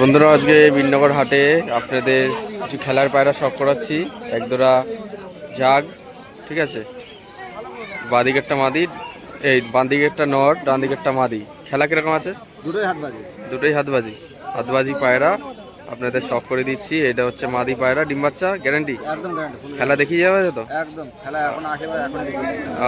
বন্ধুরা আজকে বিনগর হাটে আপনাদের কিছু খেলার পায়রা শখ করাচ্ছি। একদোরা জাগ ঠিক আছে? বাঁদিকেরটা মাদি এই বাঁদিকেরটা নর ডান দিকেরটা মাদি। খেলা কীরকম আছে? দুটোই হাত বাজে দুটোই হাতবাজি। হাতবাজি পায়রা আপনাদের শখ করে দিচ্ছি। এটা হচ্ছে মাদি পায়রা ডিম বাচ্চা গ্যারান্টি? একদম গ্যারান্টি খেলা দেখিয়ে যাবে তো? একদম খেলা এখন এখন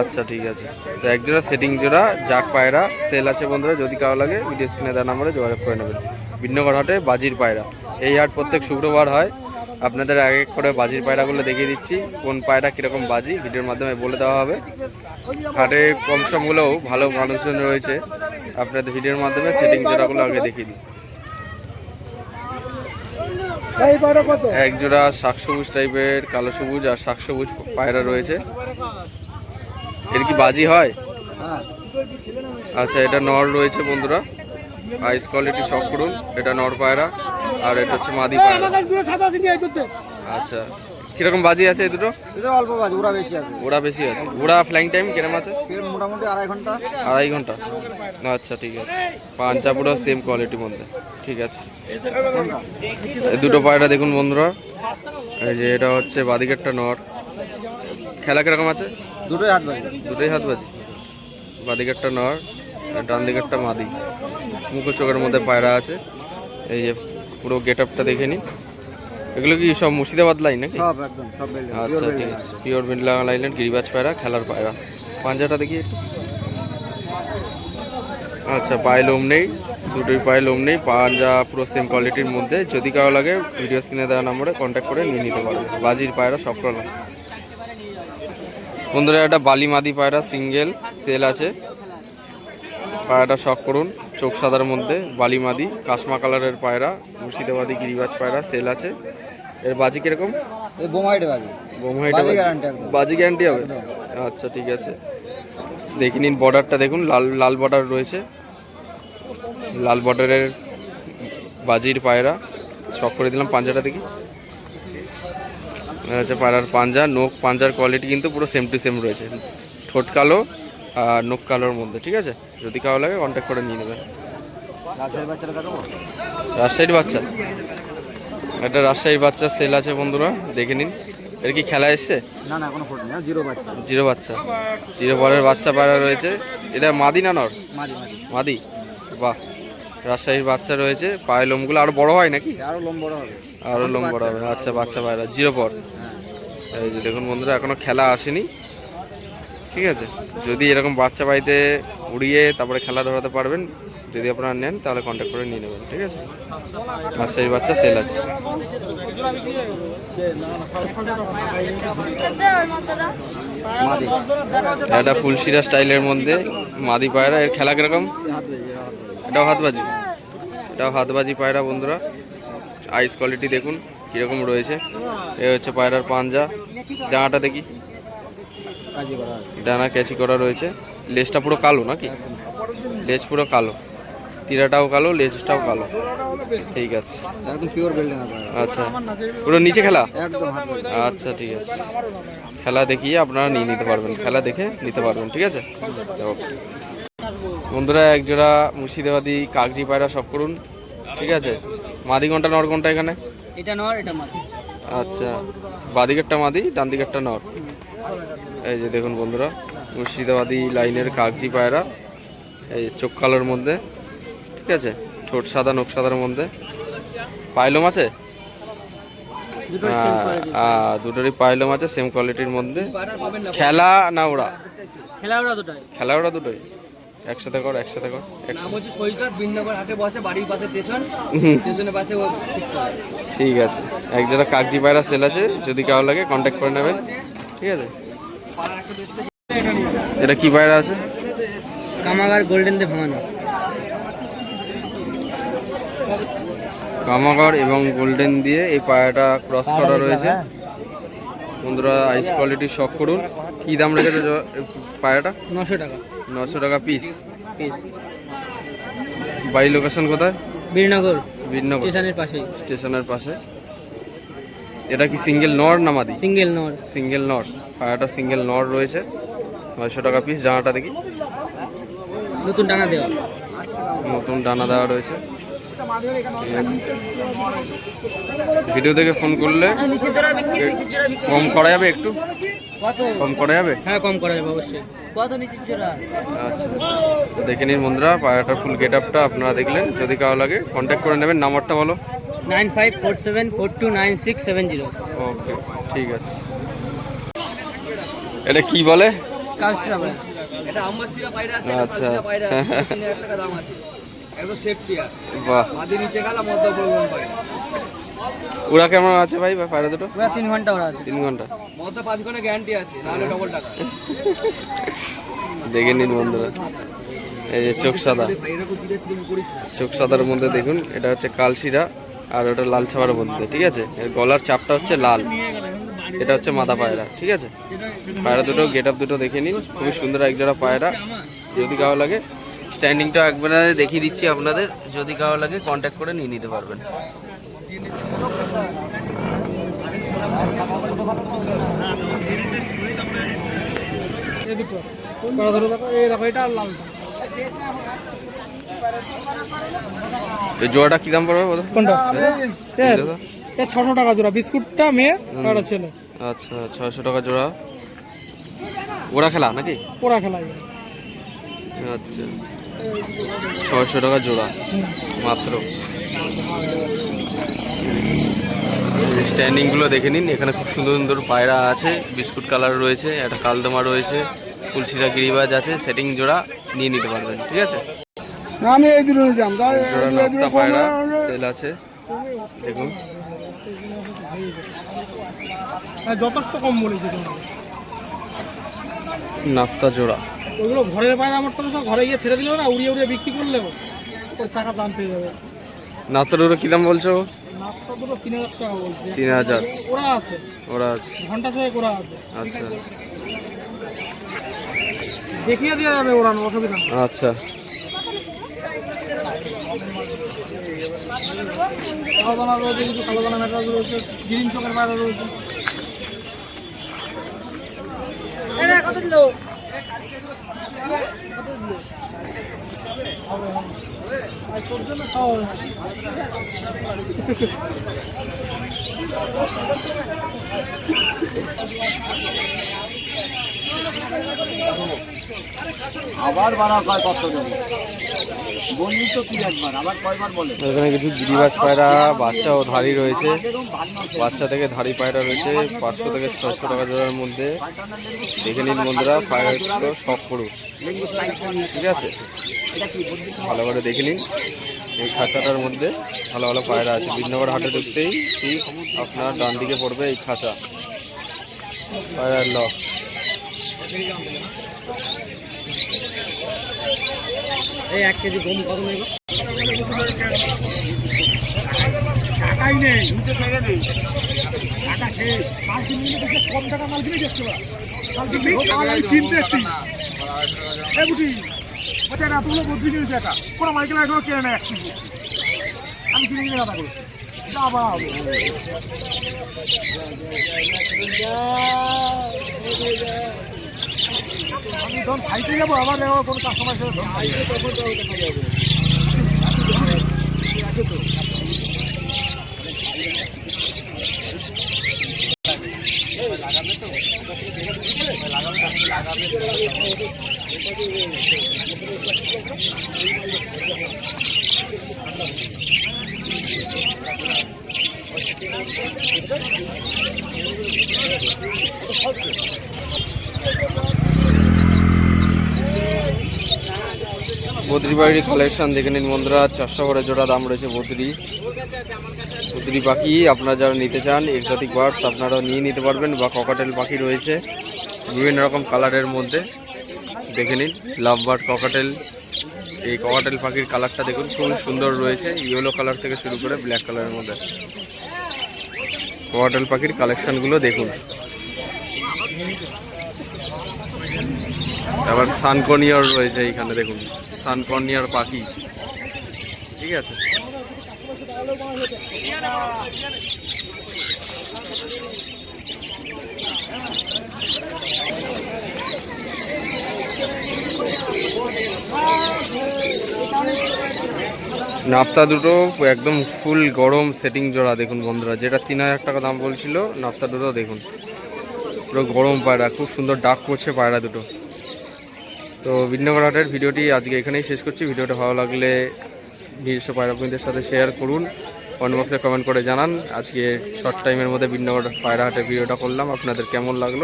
আচ্ছা ঠিক আছে। তো এক জোড়া সেটিং জোড়া জাক পায়রা সেল আছে বন্ধুরা যদি কারও লাগে ভিডিও স্ক্রিনে দেওয়া নাম্বারে যোগাযোগ করে নেবেন। বিন্নগর হাটে বাজির পায়রা। এই হাট প্রত্যেক শুক্রবার হয়। আপনাদের এক এক করে বাজির পায়রাগুলো দেখিয়ে দিচ্ছি কোন পায়রা কীরকম বাজি ভিডিওর মাধ্যমে বলে দেওয়া হবে। হাটে কম সমগুলোও ভালো মানুষজন রয়েছে। আপনাদের ভিডিওর মাধ্যমে সেটিং জোড়াগুলো আগে দেখিয়ে দিই। এক জোড়া শাক সবুজ টাইপের কালো সবুজ আর শাক সবুজ পায়রা রয়েছে। এর কি বাজি হয়? হ্যাঁ। আচ্ছা এটা নর রয়েছে বন্ধুরা। আইস কোয়ালিটি সব করুন। এটা নর পায়রা আর এটা হচ্ছে মাদি পায়রা। আচ্ছা। কীরকম বাজি আছে এই দুটো? এটা অল্প বাজে ওরা বেশি আছে। ওরা বেশি আছে। ওরা ফ্লাইং টাইম কিরম আছে? মোটামুটি আড়াই ঘণ্টা। আড়াই ঘণ্টা। আচ্ছা ঠিক আছে। পাঞ্চা পুরো সেম কোয়ালিটির মধ্যে। ঠিক আছে। এই দুটো পায়রা দেখুন বন্ধুরা। এই যে এটা হচ্ছে বাদিকেরটা নর। খেলা কীরকম আছে? দুটোই হাত বাজে। দুটোই হাত বাজি। বাদিকেরটা নর। ডান দিকেরটা মাদি। মুখ চোখের মধ্যে পায়রা আছে। এই যে পুরো গেট আপটা দেখে নিন। এগুলো কি সব মুর্শিদাবাদ লাইন নাকি? সব একদম সব আচ্ছা ঠিক আছে। পিওর বিন্ডলা লাইনের গিরিবাজ পায়রা খেলার পায়রা। পাঞ্জাটা দেখি একটু। আচ্ছা পায়ে লোম নেই। দুটোই পায়ে লোম নেই। পাঞ্জা পুরো সেম কোয়ালিটির মধ্যে। যদি কারও লাগে ভিডিও স্ক্রিনে দেওয়া নম্বরে কন্ট্যাক্ট করে নিয়ে নিতে পারবে বাজির পায়রা সব রকম বন্ধুরা একটা বালি মাদি পায়রা সিঙ্গেল সেল আছে। পায়রাটা শখ করুন। চোখ সাদার মধ্যে বালি মাদি কাশমা কালারের পায়রা মুর্শিদাবাদি গিরিবাজ পায়রা সেল আছে। এর বাজি কীরকম? বোমাইটে বাজি। গ্যারান্টি বাজি গ্যারান্টি হবে? আচ্ছা ঠিক আছে। দেখে নিন বর্ডারটা দেখুন লাল লাল বর্ডার রয়েছে। লাল বর্ডারের বাজির পায়রা শখ করে দিলাম পাঞ্জাটা দেখি। আচ্ছা পায়রার পাঞ্জা নোক পাঞ্জার কোয়ালিটি কিন্তু পুরো সেম টু সেম রয়েছে। ঠোঁট কালো নোক কালোর মধ্যে ঠিক আছে? যদি কারও লাগে কন্ট্যাক্ট করে নিয়ে নেবেন। রাজশাহীর বাচ্চা? একটা রাজশাহীর বাচ্চা সেল আছে বন্ধুরা দেখে নিন। এর কি খেলা এসছে? না না এখনও ফোট জিরো বাচ্চা। জিরো বাচ্চা। জিরো পরের বাচ্চা পায়রা রয়েছে। এটা মাদি না নর? মাঝি মাদি? বাহ। রাজশাহীর বাচ্চা রয়েছে পায়ের লোমগুলো আরও বড় হয় নাকি? আরও লম বড় হবে। আরও লোম বড় হবে। আচ্ছা বাচ্চা পায়রা জিরো পর। হ্যাঁ। এই যে দেখুন বন্ধুরা এখনও খেলা আসেনি। ঠিক আছে? যদি এরকম বাচ্চা বাড়িতে উড়িয়ে তারপরে খেলা ধরাতে পারবেন, যদি আপনারা নেন, তাহলে কন্ট্যাক্ট করে নিয়ে নেবেন, ঠিক আছে? আর সেই বাচ্চা সেল আছে। এটা ফুলশিরা স্টাইলের মধ্যে, মাদি পায়রা। এর খেলা কীরকম? এটাও হাতবাজি। এটাও হাতবাজি পায়রা, বন্ধুরা। আইস কোয়ালিটি দেখুন, কীরকম রয়েছে। এ হচ্ছে পায়রার পাঞ্জা। ডানাটা দেখি। ডানা ক্যাচি করা রয়েছে। লেজটা পুরো কালো নাকি? লেজ পুরো কালো। তিরাটাও কালো লেজটাও কালো। ঠিক আছে। একদম পিওর বিল্ডিং আচ্ছা। পুরো নিচে খেলা? একদম আচ্ছা ঠিক আছে। খেলা দেখিয়ে আপনারা নিয়ে নিতে পারবেন। খেলা দেখে নিতে পারবেন ঠিক আছে? বন্ধুরা একজোড়া মুর্শিদাবাদি কাগজি পায়রা সব করুন ঠিক আছে? মাদি ঘণ্টা নর ঘণ্টা এখানে? এটা নর এটা মাদি। আচ্ছা। বাদিকেরটা মাদি ডান দিকেরটা নর। এই যে দেখুন বন্ধুরা মুর্শিদাবাদি লাইনের কাগজি পায়রা এই চোখ কালোর মধ্যে ঠিক আছে? ঠোঁট সাদা নখ সাদার মধ্যে। পাইলম আছে? আহ, দুটোরই পাইলম আছে সেম কোয়ালিটির মধ্যে। খেলা না ওরা খেলা ওরা দুটাই। খেলা ওরা দুটোই। একসাথে কর একসাথে কর ঠিক আছে। এক কাগজি পায়রা সেল আছে যদি কারও লাগে কন্ট্যাক্ট করে নেবেন। ঠিক আছে? এটা কি পায়রা আছে? কামাগার গোল্ডেন দে ভাঙানো কামাগড় এবং গোল্ডেন দিয়ে এই পায়রাটা ক্রস করা রয়েছে। বন্ধুরা আইস কোয়ালিটি শখ করুন। কি দাম রেখেছে পায়রাটা নশো টাকা। নশো টাকা পিস পিস বাড়ি লোকেশন কোথায়? বীরনগর। বীরনগর। স্টেশনের পাশেই। স্টেশনের পাশে। এটা কি সিঙ্গেল নর না মাদি? সিঙ্গেল নর সিঙ্গেল নর পায়রাটা সিঙ্গেল নর রয়েছে। নয়শো টাকা পিস জানাটা দেখি। নতুন ডানা দেওয়া। নতুন ডানা দেওয়া রয়েছে। ভিডিও দেখে ফোন করলে কম করা যাবে একটু? কম করা যাবে? হ্যাঁ কম করা যাবে অবশ্যই। জোড়া আচ্ছা দেখে নিন বন্ধুরা পায়রাটার ফুল গেট আপটা আপনারা দেখলেন। যদি কারও লাগে কন্ট্যাক্ট করে নেবেন। নাম্বারটা বলো। Nine five four seven four two nine six seven zero. Okay ঠিক আছে। এটা কি বলে? আচ্ছা। ওরা কেমন আছে ভাই বা পায়রা দুটো? তিন ঘণ্টা ওরা আছে। তিন ঘণ্টা। মধ্যে পাঁচ ঘণ্টা গ্যারান্টি আছে নাহলে ডবল টাকা। দেখে নিন বন্ধুরা। এই যে চোখ সাদা। চোখ সাদার মধ্যে দেখুন এটা হচ্ছে কালশিরা আর ওটা লাল ছাপার মধ্যে ঠিক আছে? এর গলার চাপটা হচ্ছে লাল। এটা হচ্ছে মাথা পায়রা ঠিক আছে? পায়রা দুটো গেট আপ দুটো দেখে নিন খুবই সুন্দর এক জোড়া পায়রা। যদি কারও লাগে স্ট্যান্ডিংটা একবার দেখিয়ে দিচ্ছি আপনাদের যদি কারও লাগে কন্ট্যাক্ট করে নিয়ে নিতে পারবেন। জোড়াটা কি দাম পড়বে কোনটা? দাদা? এর ছশো টাকা জোড়া বিস্কুটটা মেয়ে আর ছেলে। আচ্ছা ছয়শো টাকা জোড়া। ওরা খেলা নাকি? পোড়া খেলায় আচ্ছা ছয়শো টাকা জোড়া মাত্র। স্ট্যান্ডিংগুলো দেখে নিন এখানে খুব সুন্দর সুন্দর পায়রা আছে বিস্কুট কালার রয়েছে একটা কালদমা রয়েছে তুলসিরা গিরিবাজ আছে সেটিং জোড়া নিয়ে নিতে পারবেন ঠিক আছে? আমি এই দুটো পায়রা সেল আছে। দেখুন। যথেষ্ট কম বলেছে। নাফতা জোড়া। ওগুলো ঘরের বাইরে আমার তো ঘরে গিয়ে ছেড়ে দিলেও না উড়িয়ে উড়িয়ে বিক্রি করলেও ওর টাকা দাম পেয়ে যাবে। ওরা কী দাম বলছো? নাস্তা দুটো তিন হাজার টাকা বলছে। তিন হাজার। ওরা আছে। ওরা আছে। ঘণ্টা ছয়েক ওরা আছে। আচ্ছা। দেখিয়ে দেওয়া যাবে ওড়ানো অসুবিধা আচ্ছা। কালো দানা রয়েছে কিছু কালো দানা রয়েছে গ্রিন বাইরে রয়েছে। আবার বাড়া কয় কত এখানে কিছু গিরিবাজ পায়রা, বাচ্চা ও ধাড়ি রয়েছে। বাচ্চা থেকে ধাড়ি পায়রা রয়েছে, পাঁচশো থেকে ছশো টাকা জোড়ার মধ্যে। দেখে নিন বন্ধুরা পায়রাগুলো সব লেঙ্গু ঠিক আছে? ভালো করে দেখে নিন। এই খাঁচাটার মধ্যে ভালো ভালো পায়রা আছে। বিন্নগর হাটে ঢুকতেই ঠিক আপনার ডান দিকে পড়বে এই খাঁচা। পায়রার লক। এই এক কেজি গম কত নেই টাকাই নেই নিচে ছেড়ে দিই টাকা শেষ মাল কিনলে দেখে কম টাকা মাল কিনে গেছিল মাল আমি কিনতে এসছি এ বুঝি এটা এতগুলো বদলি কিনেছে এটা কোনো মাইকেল এখনও কেনে নেয় এক কেজি আমি কিনে কিনে কথা বাবা আমি যখন খাইতে যাব আবার কোনো কাস্টমার সাথে তখন দেখা যাবে। বাড়ির কালেকশন দেখে নিন বন্ধুরা, চারশো করে জোড়া দাম রয়েছে বদ্রি। বদ্রি পাখি, আপনারা যারা নিতে চান এক্সোটিক বার্ডস আপনারাও নিয়ে নিতে পারবেন বা ককাটেল পাখি রয়েছে। বিভিন্ন রকম কালারের মধ্যে দেখে নিন লাভ বার্ড ককাটেল এই ককাটেল পাখির কালারটা দেখুন খুবই সুন্দর রয়েছে ইয়েলো কালার থেকে শুরু করে ব্ল্যাক কালারের মধ্যে। ককাটেল পাখির কালেকশনগুলো দেখুন। আবার সানকনিয়ার রয়েছে এইখানে, দেখুন। সানকনিয়ার পাখি। ঠিক আছে? নাপ্তা দুটো একদম ফুল গরম সেটিং জোড়া, দেখুন বন্ধুরা। যেটা তিন হাজার টাকা দাম বলছিল নাপ্তা দুটো দেখুন। পুরো গরম পায়রা, খুব সুন্দর ডাক করছে পায়রা দুটো। তো বিন্নগর হাটের ভিডিওটি আজকে এখানেই শেষ করছি। ভিডিওটা ভালো লাগলে নিজস্ব পায়রা প্রেমীদের সাথে শেয়ার করুন। কমেন্ট বক্সে কমেন্ট করে জানান। আজকে শর্ট টাইমের মধ্যে বিন্নগর পায়রা হাটের ভিডিওটা করলাম। আপনাদের কেমন লাগল?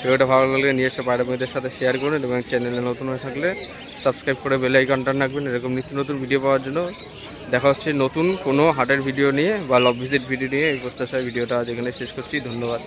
ভিডিওটা ভালো লাগলে নিজস্ব পায়রা প্রেমীদের সাথে শেয়ার করুন এবং চ্যানেলে নতুন হয়ে থাকলে সাবস্ক্রাইব করে বেল আইকনটা রাখবেন। এরকম নিত্য নতুন ভিডিও পাওয়ার জন্য দেখা হচ্ছে নতুন কোনো হাটের ভিডিও নিয়ে বা লব ভিজিট ভিডিও নিয়ে। এই প্রত্যাশায় ভিডিওটা আজ এখানে শেষ করছি। ধন্যবাদ।